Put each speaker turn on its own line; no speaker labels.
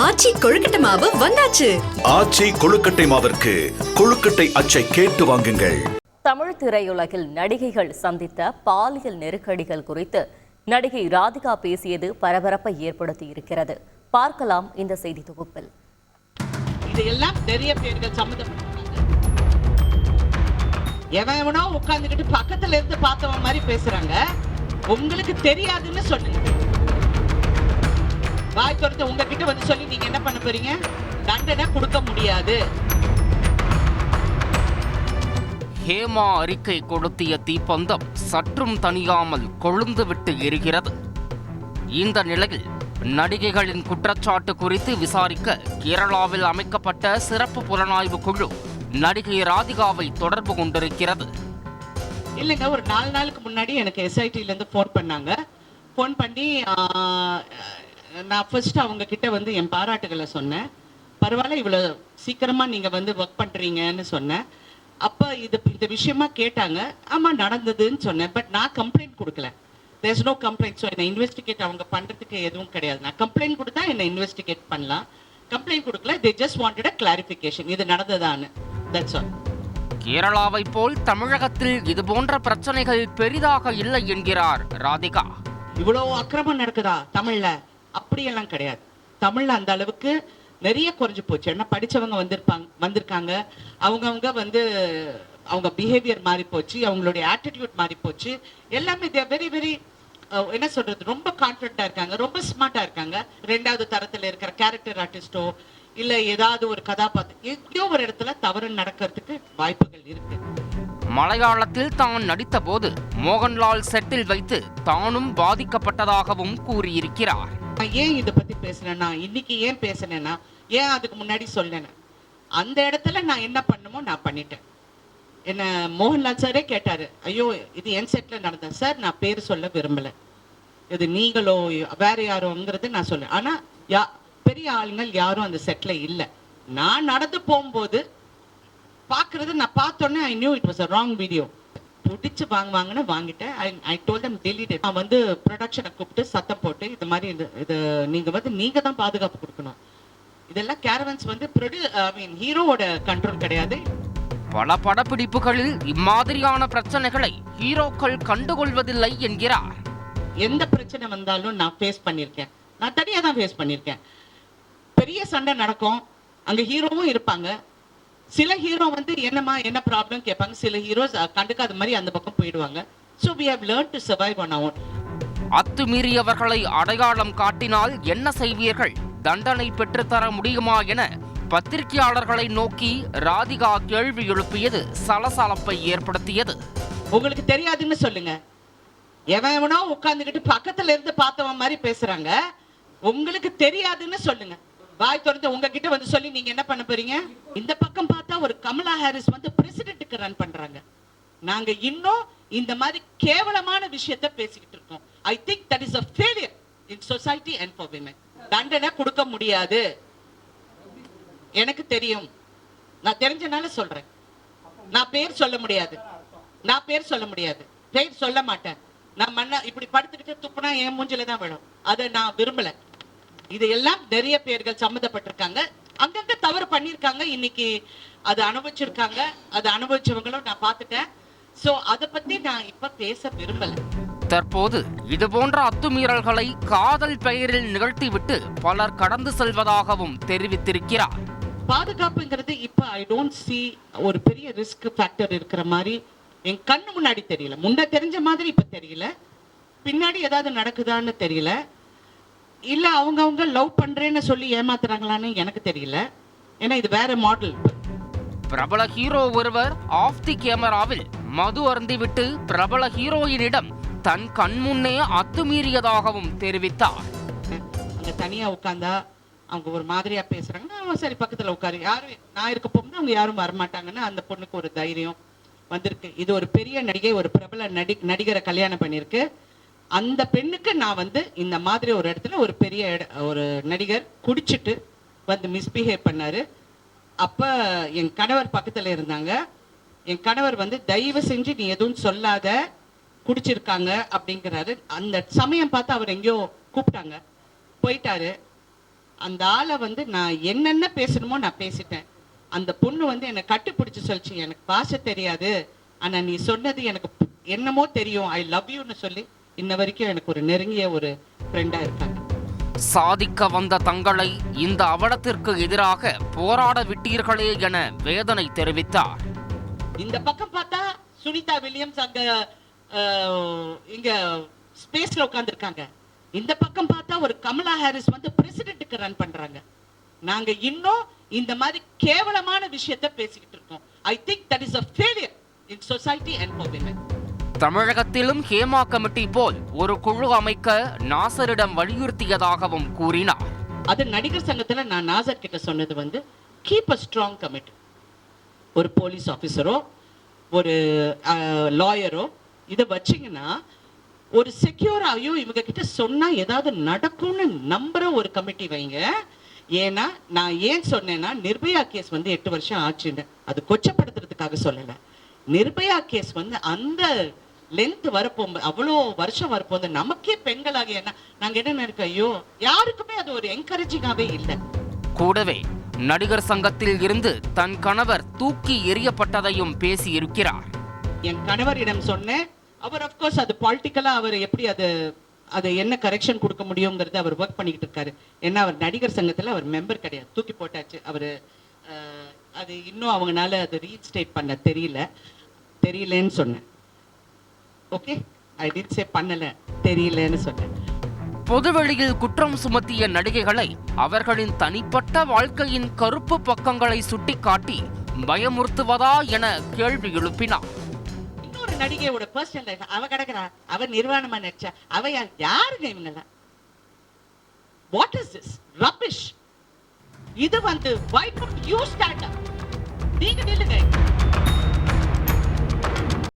ஆச்சி கொழுக்கட்டை மாவு வந்தாச்சு.
ஆச்சி கொழுக்கட்டை மாவிற்கு கொழுக்கட்டை அச்சை கேட்டு வாங்குங்கள்.
தமிழ் திரையுலகில் நடிகைகள் சந்தித்த பாலியல் நெருக்கடிகள் குறித்து நடிகை ராதிகா பேசியது பரபரப்பை ஏற்படுத்தி இருக்கிறது பார்க்கலாம் இந்த செய்தி தொகுப்பில்.
இதையெல்லாம் நிறைய பேர்கள் சம்மந்தப்பட்டிருக்காங்க. எவன் உட்கார்ந்துகிட்டு பக்கத்துல இருந்து பார்த்தவன் மாதிரி பேசுறாங்க. உங்களுக்கு தெரியாதுன்னு சொல்லுங்க திறந்து உங்ககிட்ட வந்து சொல்லி நீங்க என்ன பண்ண போறீங்க? தண்டனை கொடுக்க முடியாது.
ஹேமா அறிக்கை கொளுத்திய தீப்பந்தம் சற்றும் தணியாமல் கொழுந்துவிட்டு எரிகிறது. இந்த நிலையில் நடிகைகளின் குற்றச்சாட்டு குறித்து விசாரிக்க கேரளாவில் அமைக்கப்பட்ட சிறப்பு புலனாய்வு குழு நடிகை ராதிகாவை தொடர்பு கொண்டிருக்கிறது.
இல்லைங்க ஒரு நாலு நாளுக்கு முன்னாடி எனக்கு எஸ்ஐடில இருந்து ஃபோன் பண்ணாங்க. ஃபோன் பண்ணி நான் ஃபர்ஸ்ட் அவங்க கிட்ட வந்து என் பாராட்டுகளை சொன்னேன். பரவாயில்ல இவ்வளவு சீக்கிரமா நீங்க வந்து ஒர்க் பண்றீங்கன்னு சொன்னேன். அப்ப இது இந்த விஷயமா கேட்டாங்க. ஆமா நடந்ததுன்னு சொன்னேன் பட் நான் கம்ப்ளைண்ட் கொடுக்கல. தேர்ஸ் நோ கம்ப்ளைண்ட் ஸோ என்னை இன்வெஸ்டிகேட் அவங்க பண்றதுக்கு எதுவும் கிடையாது. நான் கம்ப்ளைண்ட் கொடுத்தா என்னை இன்வெஸ்டிகேட் பண்ணலாம். கம்ப்ளைண்ட் கொடுக்கல. They just wanted a clarification இது நடந்ததான்னு. தட்ஸ் ஆல்
கேரளாவை போல் தமிழகத்தில் இதுபோன்ற பிரச்சனைகள் பெரிதாக இல்லை என்கிறார் ராதிகா.
இவ்வளவு அக்கிரமம் நடக்குதா தமிழ்ல? அப்படியெல்லாம் கிடையாது. தமிழ்ல அந்த அளவுக்கு நிறைய குறைஞ்சு போச்சு. ஏன்னா படிச்சவங்க வந்திருப்பாங்க வந்திருக்காங்க. அவங்கவுங்க வந்து அவங்க பிஹேவியர் மாறி போச்சு. அவங்களுடைய ஆட்டிடியூட் மாறி போச்சு. எல்லாமே தே வெரி வெரி என்ன சொல்றது? ரொம்ப கான்ஃபிடண்டா இருக்காங்க. ரொம்ப ஸ்மார்ட்டா இருக்காங்க. ரெண்டாவது தரத்துல இருக்கிற கேரக்டர் ஆர்டிஸ்டோ இல்ல ஏதாவது ஒரு கதாபாத்திரம் எங்கேயோ ஒரு இடத்துல தவறு நடக்கிறதுக்கு வாய்ப்புகள் இருக்கு.
மலையாளத்தில் தான் நடித்த போது மோகன்லால் செட்டில் வைத்து தானும் பாதிக்கப்பட்டதாகவும் கூறியிருக்கிறார்.
நான் ஏன் இதை பத்தி பேசுனேன்னா இன்னைக்கு ஏன் பேசுனேன்னா ஏன் அதுக்கு முன்னாடி சொல்லல? அந்த இடத்துல நான் என்ன பண்ணுமோ நான் பண்ணிட்டேன். என்ன மோகன்லால் சாரே கேட்டாரு ஐயோ இது என் செட்ல நடந்தேன் சார் நான் பேர் சொல்ல விரும்பல. இது நீங்களோ வேற யாரோங்கிறது நான் சொல்ல ஆனா யா பெரிய ஆளுங்கள் யாரும் அந்த செட்ல இல்லை. நான் நடந்து போகும்போது பார்க்கிறது நான் பார்த்தோன்னே I knew it was a wrong video பிடிச்சு வாங்குவாங்கன்னு வாங்கிட்டேன். ஐ ஐ டோல் தம் டெலிட் நான் வந்து ப்ரொடக்ஷனை கூப்பிட்டு சத்தம் போட்டு இது மாதிரி இது இது நீங்க வந்து நீங்க தான் பாதுகாப்பு கொடுக்கணும். இதெல்லாம் கேரவன்ஸ் வந்து ப்ரொடியூ ஐ மீன் ஹீரோவோட கண்ட்ரோல் கிடையாது.
பல படப்பிடிப்புகளில் இம்மாதிரியான பிரச்சனைகளை ஹீரோக்கள் கண்டுகொள்வதில்லை என்கிறார்.
எந்த பிரச்சனை வந்தாலும் நான் ஃபேஸ் பண்ணியிருக்கேன். நான் தனியா தான் ஃபேஸ் பண்ணியிருக்கேன். பெரிய சண்டை நடக்கும். அங்க ஹீரோவும் இருப்பாங்க. சில ஹீரோ வந்து என்னம்மா என்ன ப்ராப்ளம் கேட்பாங்க. சில ஹீரோஸ் கண்டுக்காத மாதிரி அந்த பக்கம் போயிடுவாங்க. So we have learn to survive on அவர்
அத்துமீறியவர்களை அடையாளம் காட்டினால் என்ன செய்வீர்கள்? தண்டனை பெற்றுத்தர முடியுமா என பத்திரிகையாளர்களை நோக்கி ராதிகா கேள்வி எழுப்பியது சலசலப்பை ஏற்படுத்தியது.
உங்களுக்கு தெரியாதுன்னு சொல்லுங்க. எவன் எவனோ உட்கார்ந்துகிட்டு பக்கத்துல இருந்து பார்த்தவன் மாதிரி பேசுறாங்க. உங்களுக்கு தெரியாதுன்னு சொல்லுங்க. வாய் திறந்து உங்ககிட்ட வந்து சொல்லி நீங்க என்ன பண்ண போறீங்க? இந்த பக்கம் பார்த்தா ஒரு கமலா ஹாரிஸ் வந்து பிரசிடென்ட்டுக்கு ரன் பண்றாங்க. நாங்க இன்னும் இந்த மாதிரி கேவலமான விஷயத்த பேசிக்கிட்டு இருக்கோம். I think that is a failure in society and for women தண்டனை கொடுக்க முடியாது. எனக்கு தெரியும். நான் தெரிஞ்சனால சொல்றேன். நான் பேர் சொல்ல முடியாது. நான் பேர் சொல்ல முடியாது. பேர் சொல்ல மாட்டேன். நான் மண்ண இப்படி படுத்துக்கிட்டு துப்புனா என் மூஞ்சில தான் விழும். அதை நான் விரும்பல. இது எல்லாம் நிறைய பேர்கள் சம்மந்தப்பட்டிருக்காங்க. அங்கங்க தவறு பண்ணியிருக்காங்க. இன்னைக்கு அது அனுபவிச்சிருக்காங்க. அது அனுபவிச்சவங்களும் நான் பார்த்துட்டேன். சோ அதை பத்தி நான் இப்ப பேச விரும்பல.
தற்போது இதுபோன்ற அத்துமீறல்களை காதல் பெயரில் நிகழ்த்திவிட்டு பலர் கடந்து செல்வதாகவும் தெரிவித்திருக்கிறார்.
பாதுகாப்புங்கிறது இப்ப ஐ டோன்ட் see ஒரு பெரிய ரிஸ்க் ஃபேக்டர் இருக்கிற மாதிரி என் கண்ணு முன்னாடி தெரியல. முன்ன தெரிஞ்ச மாதிரி இப்ப தெரியல. பின்னாடி ஏதாவது நடக்குதான்னு தெரியல. இல்ல அவங்கவங்க லவ் பண்றேன்னு சொல்லி ஏமாத்துறாங்களான்னு எனக்கு தெரியல. ஏன்னா இது வேற மாடல்
பிரபல ஹீரோ ஒருவர் ஆஃப் தி கேமராவில் மது அருந்திவிட்டு பிரபல ஹீரோயினிடம் தன் கண்முன்னே அத்துமீறியதாகவும் தெரிவித்தார்.
அங்க தனியா உட்காந்தா அவங்க ஒரு மாதிரியா பேசுறாங்கன்னா அவன் சரி பக்கத்துல உட்காரு. யாரும் நான் இருக்க போகும்போது அவங்க யாரும் வரமாட்டாங்கன்னு அந்த பொண்ணுக்கு ஒரு தைரியம் வந்திருக்கு. இது ஒரு பெரிய நடிகை ஒரு பிரபல நடி நடிகரை கல்யாணம் பண்ணியிருக்கு. அந்த பெண்ணுக்கு நான் வந்து இந்த மாதிரி ஒரு இடத்துல ஒரு பெரிய ஒரு நடிகர் குடிச்சிட்டு வந்து மிஸ்பிஹேவ் பண்ணார். அப்போ என் கணவர் பக்கத்தில் இருந்தாங்க. என் கணவர் வந்து தயவு செஞ்சு நீ எதுவும் சொல்லாத குடிச்சிருக்காங்க அப்படிங்கிறாரு. அந்த சமயம் பார்த்து அவர் எங்கேயோ கூப்பிட்டாங்க. போயிட்டாரு. அந்த ஆளை வந்து நான் என்னென்ன பேசணுமோ நான் பேசிட்டேன். அந்த பொண்ணு வந்து என்னை கட்டுப்பிடிச்சு சொல்லிச்சு. எனக்கு பாஷை தெரியாது. ஆனால் நீ சொன்னது எனக்கு என்னமோ தெரியும். ஐ லவ் யூன்னு சொல்லி இன்ன வரைக்கும் எனக்கு ஒரு நெருங்கிய ஒரு ஃப்ரெண்டா இருக்காங்க.
சாதிக்க வந்த தங்களை இந்த அவலத்திற்கு எதிராக போராட விட்டீர்களே என வேதனை தெரிவித்தார்.
இந்த பக்கம் பார்த்தா சுனிதா வில்லியம்ஸ் அங்க இங்க ஸ்பேஸ்ல உட்கார்ந்திருக்காங்க. இந்த பக்கம் பார்த்தா ஒரு கமலா ஹாரிஸ் வந்து பிரசிடென்ட்டுக்கு ரன் பண்றாங்க. நாங்க இன்னும் இந்த மாதிரி கேவலமான விஷயத்த பேசிக்கிட்டு இருக்கோம். I think that is a failure in society and for women
தமிழகத்திலும் ஹேமா கமிட்டி போல் ஒரு குழு அமைக்க நாசரிடம் வலியுறுத்தியதாகவும் கூறினார்.
அது நடிகர் சங்கத்தில் நான் நாசர் கிட்ட சொன்னது வந்து கீப் அ ஸ்ட்ராங் கமிட்டி ஒரு போலீஸ் ஆஃபீஸரோ ஒரு லாயரோ இதை வச்சீங்கன்னா ஒரு செக்யூர் இவங்க கிட்ட சொன்னால் ஏதாவது நடக்கும்னு நம்புகிற ஒரு கமிட்டி வைங்க. ஏன்னா நான் ஏன் சொன்னேன்னா நிர்பயா கேஸ் வந்து எட்டு வருஷம் ஆச்சுன்னு. அது கொச்சப்படுத்துறதுக்காக சொல்லலை. நிர்பயா கேஸ் வந்து அந்த லென்த் வரப்போ அவ்வளோ வருஷம் வரப்போது நமக்கே பெண்களாக என்ன நாங்க என்ன நினைக்கோம் ஐயோ யாருக்குமே அது ஒரு என்கரேஜிங்காவே இல்லை.
கூடவே நடிகர் சங்கத்தில் இருந்து தன் கணவர் தூக்கி எறியப்பட்டதையும் பேசியிருக்கிறார்.
என் கணவரிடம் சொன்னேன் அவர் அஃப்கோர்ஸ் அது பாலிட்டிக்கலா அவர் எப்படி அது அது என்ன கரெக்ஷன் கொடுக்க முடியுங்கிறது அவர் ஒர்க் பண்ணிக்கிட்டு இருக்காரு. ஏன்னா அவர் நடிகர் சங்கத்துல அவர் மெம்பர் கிடையாது. தூக்கி போட்டாச்சு. அவர் அது இன்னும் அவங்கனால அது ரீஸ்டேட் பண்ண தெரியல. தெரியலன்னு சொன்னேன். ஓகே ஐ டிட் சே பண்ணல தெரியலன்னு சொன்னேன்.
பொதுவெளியில் குற்றம் சுமத்திய நடிகைகளை அவர்களின் தனிப்பட்ட வாழ்க்கையின் கருப்பு பக்கங்களை சுட்டிக்காட்டி பயமுறுத்துவதா என கேள்வி எழுப்பினார்.
இன்னொரு நடிகையோட பர்சனல் லைஃப் அவ கிடக்குறா அவ நிர்வாணமா நடிச்சா அவ யார் யாருங்க இவங்கெல்லாம்? வாட் இஸ் திஸ் ரபிஷ் இது வந்து why don't you stand up? நீங்க நில்லுங்க.